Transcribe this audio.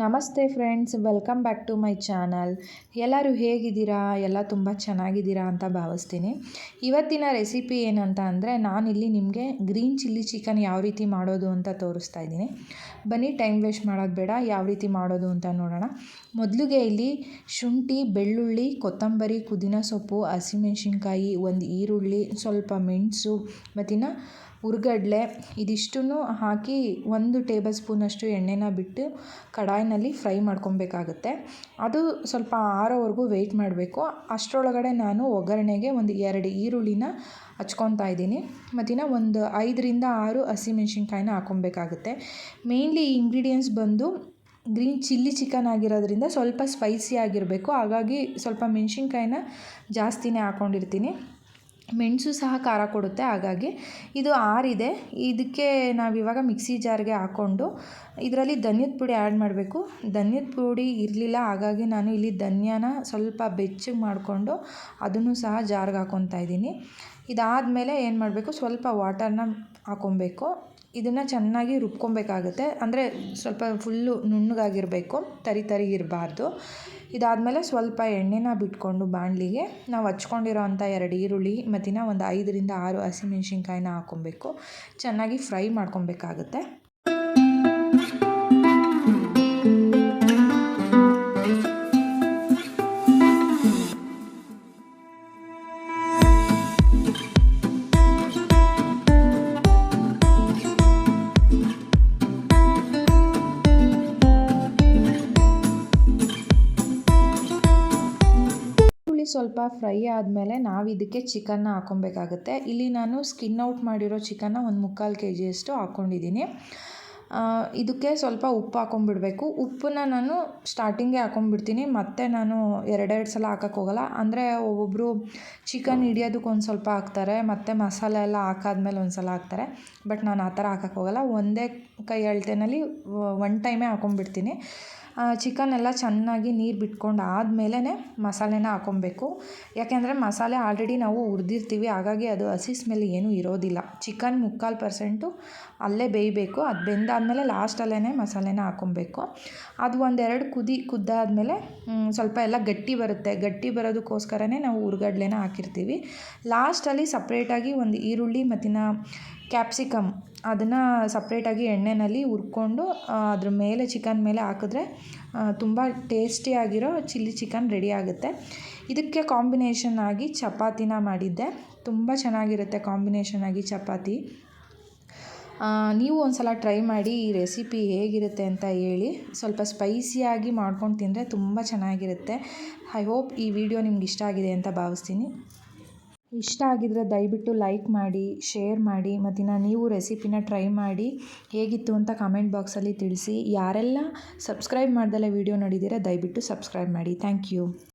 ನಮಸ್ತೆ friends, welcome back to my channel. ಎಲ್ಲರೂ ಹೇಗಿದ್ದೀರಾ? ಎಲ್ಲ ತುಂಬ ಚೆನ್ನಾಗಿದ್ದೀರಾ ಅಂತ ಭಾವಿಸ್ತೀನಿ. ಇವತ್ತಿನ ರೆಸಿಪಿ ಏನಂತ ಅಂದರೆ, ನಾನಿಲ್ಲಿ ನಿಮಗೆ ಗ್ರೀನ್ ಚಿಲ್ಲಿ ಚಿಕನ್ ಯಾವ ರೀತಿ ಮಾಡೋದು ಅಂತ ತೋರಿಸ್ತಾ ಇದ್ದೀನಿ. ಬನ್ನಿ, ಟೈಮ್ ವೇಸ್ಟ್ ಮಾಡೋದು ಬೇಡ. ಯಾವ ರೀತಿ ಮಾಡೋದು ಅಂತ ನೋಡೋಣ. ಮೊದಲಿಗೆ ಇಲ್ಲಿ ಶುಂಠಿ, ಬೆಳ್ಳುಳ್ಳಿ, ಕೊತ್ತಂಬರಿ, ಪುದೀನ ಸೊಪ್ಪು, ಹಸಿಮೆಣ್ಸಿನ್ಕಾಯಿ, ಒಂದು ಈರುಳ್ಳಿ, ಸ್ವಲ್ಪ ಮೆಣಸು, ಮತ್ತಿನ್ನು ಹುರ್ಗಡ್ಲೆ ಇದಿಷ್ಟನ್ನು ಹಾಕಿ ಒಂದು ಟೇಬಲ್ ಸ್ಪೂನಷ್ಟು ಎಣ್ಣೆನ ಬಿಟ್ಟು ಕಡಾಯಿನಲ್ಲಿ ಫ್ರೈ ಮಾಡ್ಕೊಬೇಕಾಗುತ್ತೆ. ಅದು ಸ್ವಲ್ಪ ಆರೋವರೆಗೂ ವೆಯ್ಟ್ ಮಾಡಬೇಕು. ಅಷ್ಟರೊಳಗಡೆ ನಾನು ಒಗ್ಗರಣೆಗೆ ಒಂದು ಎರಡು ಈರುಳ್ಳಿನ ಹಚ್ಕೊತಾ ಇದ್ದೀನಿ. ಮತ್ತಿನ್ನು ಒಂದು ಐದರಿಂದ ಆರು ಹಸಿಮೆಣ್ಸಿನ್ಕಾಯಿನ ಹಾಕೊಬೇಕಾಗುತ್ತೆ. ಮೇಯ್ನ್ಲಿ ಈ ಇಂಗ್ರೀಡಿಯೆಂಟ್ಸ್ ಬಂದು ಗ್ರೀನ್ ಚಿಲ್ಲಿ ಚಿಕನ್ ಆಗಿರೋದ್ರಿಂದ ಸ್ವಲ್ಪ ಸ್ಪೈಸಿ ಆಗಿರಬೇಕು. ಹಾಗಾಗಿ ಸ್ವಲ್ಪ ಮೆಣಸಿನ್ಕಾಯಿನ ಜಾಸ್ತಿನೇ ಹಾಕ್ಕೊಂಡಿರ್ತೀನಿ ಮೆಣಸು ಸಹ ಖಾರ ಕೊಡುತ್ತೆ, ಹಾಗಾಗಿ ಇದು ಆರಿದೆ. ಇದಕ್ಕೆ ನಾವು ಇವಾಗ ಮಿಕ್ಸಿ ಜಾರ್ಗೆ ಹಾಕ್ಕೊಂಡು ಇದರಲ್ಲಿ ಧನ್ಯದ ಪುಡಿ ಆ್ಯಡ್ ಮಾಡಬೇಕು. ಧನ್ಯದ ಪುಡಿ ಇರಲಿಲ್ಲ, ಹಾಗಾಗಿ ನಾನು ಇಲ್ಲಿ ಧನ್ಯನ ಸ್ವಲ್ಪ ಬೆಚ್ಚಗೆ ಮಾಡಿಕೊಂಡು ಅದನ್ನು ಸಹ ಜಾರ್ಗೆ ಹಾಕ್ಕೊತಾ ಇದ್ದೀನಿ. ಇದಾದಮೇಲೆ ಏನು ಮಾಡಬೇಕು, ಸ್ವಲ್ಪ ವಾಟರ್ನ ಹಾಕ್ಕೊಬೇಕು ಇದನ್ನು ಚೆನ್ನಾಗಿ ರುಬ್ಕೊಬೇಕಾಗುತ್ತೆ. ಅಂದರೆ ಸ್ವಲ್ಪ ಫುಲ್ಲು ನುಣ್ಣಗಾಗಿರಬೇಕು, ತರಿ ತರಿ ಇರಬಾರ್ದು. ಇದಾದಮೇಲೆ ಸ್ವಲ್ಪ ಎಣ್ಣೆನ ಬಿಟ್ಕೊಂಡು ಬಾಣಲಿಗೆ ನಾವು ಹಚ್ಕೊಂಡಿರೋ ಅಂಥ ಎರಡು ಈರುಳ್ಳಿ ಮತ್ತಿನ್ನು ಒಂದು ಐದರಿಂದ ಆರು ಹಸಿಮೆಣ್ಸಿನ್ಕಾಯಿನ ಹಾಕ್ಕೊಬೇಕು. ಚೆನ್ನಾಗಿ ಫ್ರೈ ಮಾಡ್ಕೊಬೇಕಾಗುತ್ತೆ. ಸ್ವಲ್ಪ ಫ್ರೈ ಆದಮೇಲೆ ನಾವು ಇದಕ್ಕೆ ಚಿಕನ್ನ ಹಾಕ್ಕೊಬೇಕಾಗುತ್ತೆ ಇಲ್ಲಿ ನಾನು ಸ್ಕಿನ್ ಔಟ್ ಮಾಡಿರೋ ಚಿಕನ್ನ ಒಂದು ಮುಕ್ಕಾಲು ಕೆ ಜಿಯಷ್ಟು ಹಾಕ್ಕೊಂಡಿದ್ದೀನಿ ಇದಕ್ಕೆ ಸ್ವಲ್ಪ ಉಪ್ಪು ಹಾಕ್ಕೊಂಬಿಡ್ಬೇಕು ಉಪ್ಪನ್ನ ನಾನು ಸ್ಟಾರ್ಟಿಂಗೇ ಹಾಕ್ಕೊಂಬಿಡ್ತೀನಿ ಮತ್ತೆ ನಾನು ಎರಡೆರಡು ಸಲ ಹಾಕೋಕ್ಕೋಗಲ್ಲ ಅಂದರೆ ಒಬ್ಬೊಬ್ಬರು ಚಿಕನ್ ಹಿಡಿಯೋದಕ್ಕೆ ಒಂದು ಸ್ವಲ್ಪ ಹಾಕ್ತಾರೆ. ಮತ್ತು ಮಸಾಲೆ ಎಲ್ಲ ಹಾಕಾದ್ಮೇಲೆ ಒಂದು ಸಲ ಹಾಕ್ತಾರೆ. ಬಟ್ ನಾನು ಆ ಥರ ಹಾಕೋಕ್ಕೋಗಲ್ಲ ಒಂದೇ ಕೈ ಅಳತೆನಲ್ಲಿ ಒನ್ ಟೈಮೇ ಹಾಕ್ಕೊಂಬಿಡ್ತೀನಿ ಚಿಕನ್ ಚೆನ್ನಾಗಿ ನೀರು ಬಿಟ್ಕೊಂಡು ಆದ್ಮೇಲೆ ಮಸಾಲೆನ ಹಾಕ್ಕೊಬೇಕು ಯಾಕೆಂದರೆ ಮಸಾಲೆ ಆಲ್ರೆಡಿ ನಾವು ಹುರಿದಿರ್ತೀವಿ, ಹಾಗಾಗಿ ಅದು ಹಸಿ ಸ್ಮೆಲ್ ಏನೂ ಇರೋದಿಲ್ಲ. ಚಿಕನ್ ಮುಕ್ಕಾಲು ಪರ್ಸೆಂಟು ಅಲ್ಲೇ ಬೇಯಬೇಕು. ಅದು ಬೆಂದಾದಮೇಲೆ ಲಾಸ್ಟಲ್ಲೇ ಮಸಾಲೆನ ಹಾಕ್ಕೊಬೇಕು ಅದು ಒಂದೆರಡು ಕುದಿ, ಕುದ್ದಾದಮೇಲೆ ಸ್ವಲ್ಪ ಎಲ್ಲ ಗಟ್ಟಿ ಬರುತ್ತೆ. ಗಟ್ಟಿ ಬರೋದಕ್ಕೋಸ್ಕರನೇ ನಾವು ಹುರ್ಗಡ್ಲೆನ ಹಾಕಿರ್ತೀವಿ. ಲಾಸ್ಟಲ್ಲಿ ಸಪ್ರೇಟಾಗಿ ಒಂದು ಈರುಳ್ಳಿ ಮತ್ತಿನ ಕ್ಯಾಪ್ಸಿಕಮ್ ಅದನ್ನು ಸಪ್ರೇಟಾಗಿ ಎಣ್ಣೆಯಲ್ಲಿ ಹುರ್ಕೊಂಡು ಅದ್ರ ಮೇಲೆ ಚಿಕನ್ ಮೇಲೆ ಹಾಕಿದ್ರೆ ತುಂಬ ಟೇಸ್ಟಿಯಾಗಿರೋ ಚಿಲ್ಲಿ ಚಿಕನ್ ರೆಡಿ ಆಗುತ್ತೆ. ಇದಕ್ಕೆ ಕಾಂಬಿನೇಷನ್ ಆಗಿ ಚಪಾತಿನ ಮಾಡಿದ್ದೆ. ತುಂಬ ಚೆನ್ನಾಗಿರುತ್ತೆ ಕಾಂಬಿನೇಷನ್ ಆಗಿ ಚಪಾತಿ. ನೀವು ಒಂದು ಸಲ ಟ್ರೈ ಮಾಡಿ ಈ ರೆಸಿಪಿ ಹೇಗಿರುತ್ತೆ ಅಂತ ಹೇಳಿ, ಸ್ವಲ್ಪ ಸ್ಪೈಸಿಯಾಗಿ ಮಾಡ್ಕೊಂಡು ತಿಂದರೆ ತುಂಬ ಚೆನ್ನಾಗಿರುತ್ತೆ. ಐ ಹೋಪ್ ಈ ವಿಡಿಯೋ ನಿಮ್ಗೆ ಇಷ್ಟ ಆಗಿದೆ ಅಂತ ಭಾವಿಸ್ತೀನಿ. ಇಷ್ಟ ಆಗಿದ್ರೆ ದಯವಿಟ್ಟು ಲೈಕ್ ಮಾಡಿ ಶೇರ್ ಮಾಡಿ ಮತ್ತು ನೀವು ರೆಸಿಪಿನ ಟ್ರೈ ಮಾಡಿ ಹೇಗಿತ್ತು ಅಂತ ಕಮೆಂಟ್ ಬಾಕ್ಸಲ್ಲಿ ತಿಳಿಸಿ. ಯಾರೆಲ್ಲ ಸಬ್ಸ್ಕ್ರೈಬ್ ಮಾಡ್ದಲೇ ವಿಡಿಯೋ ನೋಡಿದ್ದೀರಾ, ದಯವಿಟ್ಟು ಸಬ್ಸ್ಕ್ರೈಬ್ ಮಾಡಿ. Thank you